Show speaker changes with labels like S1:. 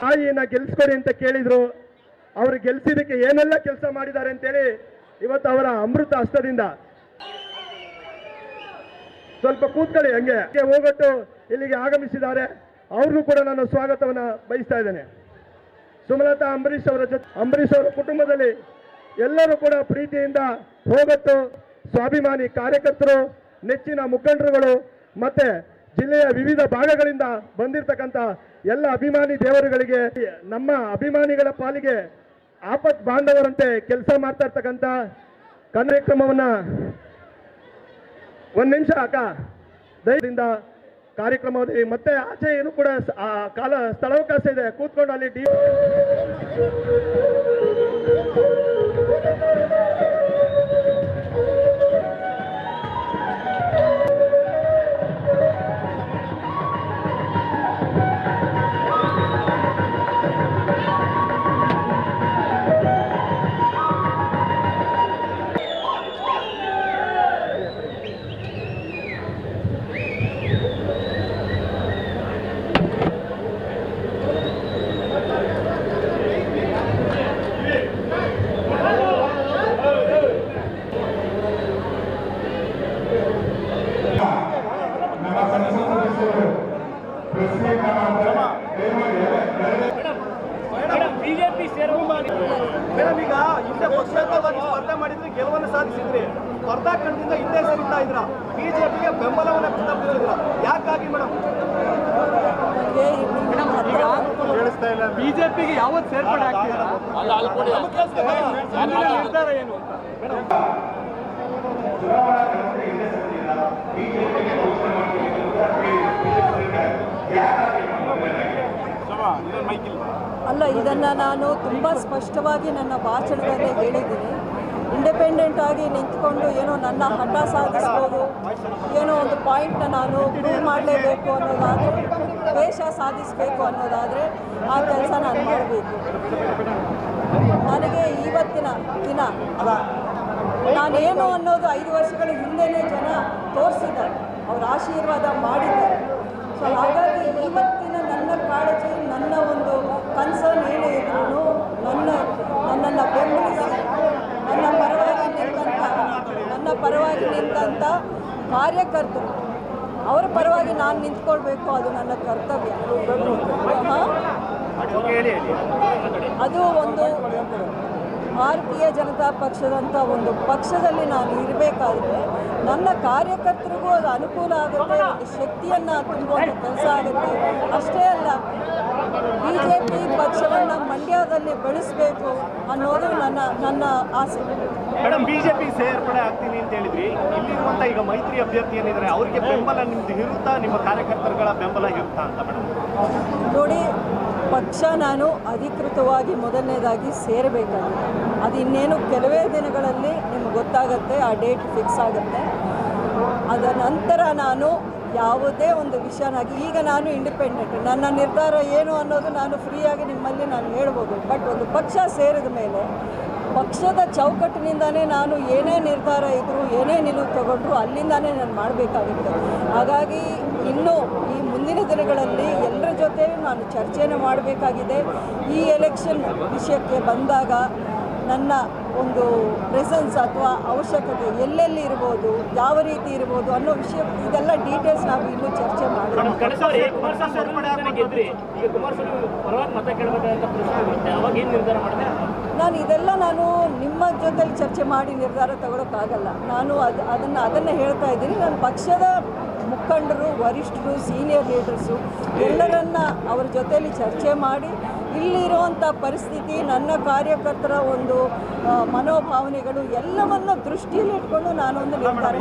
S1: ತಾಯಿಯನ್ನ ಗೆಲ್ಸ್ಕೊಡಿ ಅಂತ ಕೇಳಿದ್ರು. ಅವರು ಗೆಲ್ಸಿದಕ್ಕೆ ಏನೆಲ್ಲ ಕೆಲಸ ಮಾಡಿದ್ದಾರೆ ಅಂತೇಳಿ ಇವತ್ತು ಅವರ ಅಮೃತ ಹಸ್ತದಿಂದ. ಸ್ವಲ್ಪ ಕೂತ್ಕೊಳ್ಳಿ ಹಂಗೆ. ಹಂಗೆ ಹೋಗೊಟ್ಟು ಇಲ್ಲಿಗೆ ಆಗಮಿಸಿದ್ದಾರೆ. ಅವ್ರಿಗೂ ಕೂಡ ನಾನು ಸ್ವಾಗತವನ್ನ ಬಯಸ್ತಾ ಇದ್ದೇನೆ. ಸುಮಲತಾ ಅಂಬರೀಷ್ ಅವರ ಜೊತೆ ಅಂಬರೀಷ್ ಅವರ ಕುಟುಂಬದಲ್ಲಿ ಎಲ್ಲರೂ ಕೂಡ ಪ್ರೀತಿಯಿಂದ ಹೋಗೊಟ್ಟು. ಸ್ವಾಭಿಮಾನಿ ಕಾರ್ಯಕರ್ತರು, ನೆಚ್ಚಿನ ಮುಖಂಡರುಗಳು, ಮತ್ತೆ ಜಿಲ್ಲೆಯ ವಿವಿಧ ಭಾಗಗಳಿಂದ ಬಂದಿರತಕ್ಕಂಥ ಎಲ್ಲ ಅಭಿಮಾನಿ ದೇವರುಗಳಿಗೆ, ನಮ್ಮ ಅಭಿಮಾನಿಗಳ ಪಾಲಿಗೆ ಆಪತ್ ಬಾಂಧವರಂತೆ ಕೆಲಸ ಮಾಡ್ತಾ ಇರ್ತಕ್ಕಂಥ ಕಾರ್ಯಕ್ರಮವನ್ನ ಒಂದು ನಿಮಿಷ ಅಕ್ಕ ದಯದಿಂದ ಕಾರ್ಯಕ್ರಮದಲ್ಲಿ ಮತ್ತೆ ಆಚೆ ಏನು ಕೂಡ ಕಾಲ, ಸ್ಥಳಾವಕಾಶ ಇದೆ. ಕೂತ್ಕೊಂಡು ಅಲ್ಲಿ ಡಿ
S2: ಬಿಜೆಪಿ ಸೇರುವ
S3: ಮೇಡಮ್ ಈಗ ಹಿಂದೆ ಪಕ್ಷೇತರವಾಗಿ ಸ್ಪರ್ಧೆ ಮಾಡಿದ್ರೆ ಗೆಲುವನ್ನು ಸಾಧಿಸಿದ್ರಿ. ಸ್ಪರ್ಧಾ ಕಣದಿಂದ ಹಿಂದೆ ಸರಿತಾ ಇದ್ರ ಬಿಜೆಪಿಗೆ ಬೆಂಬಲವನ್ನು ವ್ಯಕ್ತಪಡಿಸಿದ್ರ ಯಾಕಾಗಿ ಮೇಡಮ್? ಬಿಜೆಪಿಗೆ ಯಾವತ್ತು ಸೇರ್ಪಡೆ ನಿರ್ಧಾರ ಏನು ಅಂತ?
S4: ಅಲ್ಲ, ಇದನ್ನು ನಾನು ತುಂಬ ಸ್ಪಷ್ಟವಾಗಿ ನನ್ನ ಭಾಷಣದಲ್ಲಿ ಹೇಳಿದ್ದೀನಿ. ಇಂಡಿಪೆಂಡೆಂಟ್ ಆಗಿ ನಿಂತ್ಕೊಂಡು ಏನೋ ನನ್ನ ಹಠ ಸಾಧಿಸ್ಬೋದು, ಏನೋ ಒಂದು ಪಾಯಿಂಟ್ನ ನಾನು ಪ್ರೂವ್ ಮಾಡಲೇಬೇಕು ಅನ್ನೋದಾದರೆ, ದ್ವೇಷ ಸಾಧಿಸಬೇಕು ಅನ್ನೋದಾದರೆ ಆ ಕೆಲಸ ನಾನು ಮಾಡಬೇಕು. ನನಗೆ ಇವತ್ತಿನ ದಿನ, ನಾನೇನು ಅನ್ನೋದು ಐದು ವರ್ಷಗಳ ಹಿಂದೆನೇ ಜನ ತೋರಿಸಿದ್ದಾರೆ. ಅವ್ರ ಆಶೀರ್ವಾದ ಮಾಡಿದ್ದಾರೆ. ಸೊ ಹಾಗಾಗಿ ಇವತ್ತಿನ ನನ್ನ ಕಾಳಜಿ ನನ್ನ ಒಂದು ಕನ್ಸರ್ನ್ ಏನೇ ಇದ್ರೂ ನನ್ನ ನನ್ನನ್ನು ಬೆಂಬಲಿಸಿ ನನ್ನ ಪರವಾಗಿ ನಿಂತಂಥ ನನ್ನ ಪರವಾಗಿ ನಿಂತಂಥ ಕಾರ್ಯಕರ್ತರು. ಅವರ ಪರವಾಗಿ ನಾನು ನಿಂತ್ಕೊಳ್ಬೇಕು, ಅದು ನನ್ನ ಕರ್ತವ್ಯ. ಅದು ಒಂದು ಭಾರತೀಯ ಜನತಾ ಪಕ್ಷದಂಥ ಒಂದು ಪಕ್ಷದಲ್ಲಿ ನಾನು ಇರಬೇಕಾದ್ರೆ ನನ್ನ ಕಾರ್ಯಕರ್ತರಿಗೂ ಅದು ಅನುಕೂಲ ಆಗುತ್ತೆ, ಒಂದು ಶಕ್ತಿಯನ್ನು ತುಂಬುವಂಥ ಕೆಲಸ ಆಗುತ್ತೆ. ಅಷ್ಟೇ ಅಲ್ಲ ಬಿ ಜೆ ಪಿ ಪಕ್ಷವನ್ನು ಮಂಡ್ಯದಲ್ಲಿ ಬೆಳೆಸಬೇಕು ಅನ್ನೋದು ನನ್ನ ನನ್ನ ಆಸೆ.
S3: ಮೇಡಮ್ ಬಿಜೆಪಿ ಸೇರ್ಪಡೆ ಆಗ್ತೀನಿ ಅಂತ ಹೇಳಿದ್ರಿ. ಇಲ್ಲಿರುವಂತ ಈಗ ಮೈತ್ರಿ ಅಭ್ಯರ್ಥಿ ಏನಿದ್ರೆ ಅವರಿಗೆ ಬೆಂಬಲ ನಿಮ್ದು ಇರುತ್ತಾ? ನಿಮ್ಮ ಕಾರ್ಯಕರ್ತರುಗಳ ಬೆಂಬಲ ಇರುತ್ತಾ ಅಂತ ಮೇಡಮ್?
S4: ನೋಡಿ ಪಕ್ಷ ನಾನು ಅಧಿಕೃತವಾಗಿ ಮೊದಲನೇದಾಗಿ ಸೇರಬೇಕಾಗಿದೆ. ಅದು ಇನ್ನೇನು ಕೆಲವೇ ದಿನಗಳಲ್ಲಿ ನಿಮ್ಗೆ ಗೊತ್ತಾಗುತ್ತೆ ಆ ಡೇಟ್ ಫಿಕ್ಸ್ ಆಗುತ್ತೆ. ಅದರ ನಂತರ ನಾನು ಯಾವುದೇ ಒಂದು ವಿಷಯನಾಗಿ ಈಗ ನಾನು ಇಂಡಿಪೆಂಡೆಂಟ್ ನನ್ನ ನಿರ್ಧಾರ ಏನು ಅನ್ನೋದು ನಾನು ಫ್ರೀಯಾಗಿ ನಿಮ್ಮಲ್ಲಿ ನಾನು ಹೇಳ್ಬೋದು. ಬಟ್ ಒಂದು ಪಕ್ಷ ಸೇರಿದ ಮೇಲೆ ಪಕ್ಷದ ಚೌಕಟ್ಟಿನಿಂದನೇ ನಾನು ಏನೇ ನಿರ್ಧಾರ ಇದ್ದರೂ ಏನೇ ನಿಲುವು ತಗೊಂಡ್ರು ಅಲ್ಲಿಂದಾನೇ ನಾನು ಮಾಡಬೇಕಾಗಿತ್ತು. ಹಾಗಾಗಿ ಇನ್ನೂ ಈ ಮುಂದಿನ ದಿನಗಳಲ್ಲಿ ಎಲ್ಲರ ಜೊತೆ ನಾನು ಚರ್ಚೆಯನ್ನು ಮಾಡಬೇಕಾಗಿದೆ. ಈ ಎಲೆಕ್ಷನ್ ವಿಷಯಕ್ಕೆ ಬಂದಾಗ ನನ್ನ ಒಂದು ಪ್ರೆಸೆನ್ಸ್ ಅಥವಾ ಅವಶ್ಯಕತೆ ಎಲ್ಲೆಲ್ಲಿ ಇರ್ಬೋದು ಯಾವ ರೀತಿ ಇರ್ಬೋದು ಅನ್ನೋ ವಿಷಯ ಇದೆಲ್ಲ ಡೀಟೇಲ್ಸ್ ನಾವು ಇನ್ನೂ ಚರ್ಚೆ
S2: ಮಾಡಿದ್ರೆ?
S4: ನಾನು ಇದೆಲ್ಲ ನಾನು ನಿಮ್ಮ ಜೊತೆಲಿ ಚರ್ಚೆ ಮಾಡಿ ನಿರ್ಧಾರ ತಗೊಳಕ್ಕಾಗಲ್ಲ. ನಾನು ಅದು ಅದನ್ನು ಅದನ್ನು ಹೇಳ್ತಾ ಇದ್ದೀನಿ. ನನ್ನ ಪಕ್ಷದ ಮುಖಂಡರು ವರಿಷ್ಠರು ಸೀನಿಯರ್ ಲೀಡರ್ಸು ಎಲ್ಲರನ್ನ ಅವ್ರ ಜೊತೆಯಲ್ಲಿ ಚರ್ಚೆ ಮಾಡಿ ಇಲ್ಲಿರುವಂಥ ಪರಿಸ್ಥಿತಿ ನನ್ನ ಕಾರ್ಯಕರ್ತರ ಒಂದು ಮನೋಭಾವನೆಗಳು ಎಲ್ಲವನ್ನು ದೃಷ್ಟಿಯಲ್ಲಿಟ್ಕೊಂಡು ನಾನೊಂದು ನಿರ್ಧಾರ